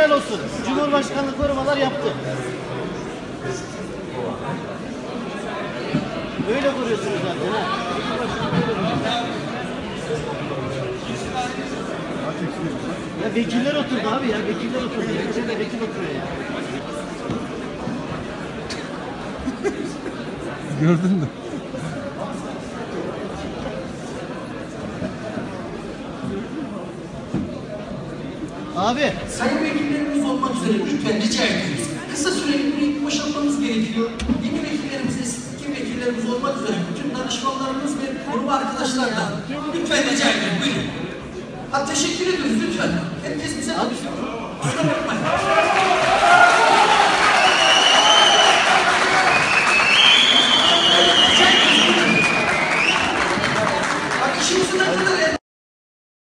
helal olsun. Cumhurbaşkanlık korumalar yaptı. Böyle kuruyorsunuz zaten ha. Ya vekiller oturdu abi ya. Vekiller oturdu. Vekiller vekil oturuyor ya. Gördün mü? Abi. Sayın vekillerimiz olmak üzere lütfen rica ediyoruz. Kısa süreli boşaltmamız gerekiyor. Yeni vekillerimiz, eski vekillerimiz olmak üzere bütün danışmanlarımız ve grup arkadaşlardan lütfen rica ediyorum. Buyurun. Ha teşekkür ediyoruz lütfen. Herkes bize alışıyor. Kusura bakmayın. Ne kadar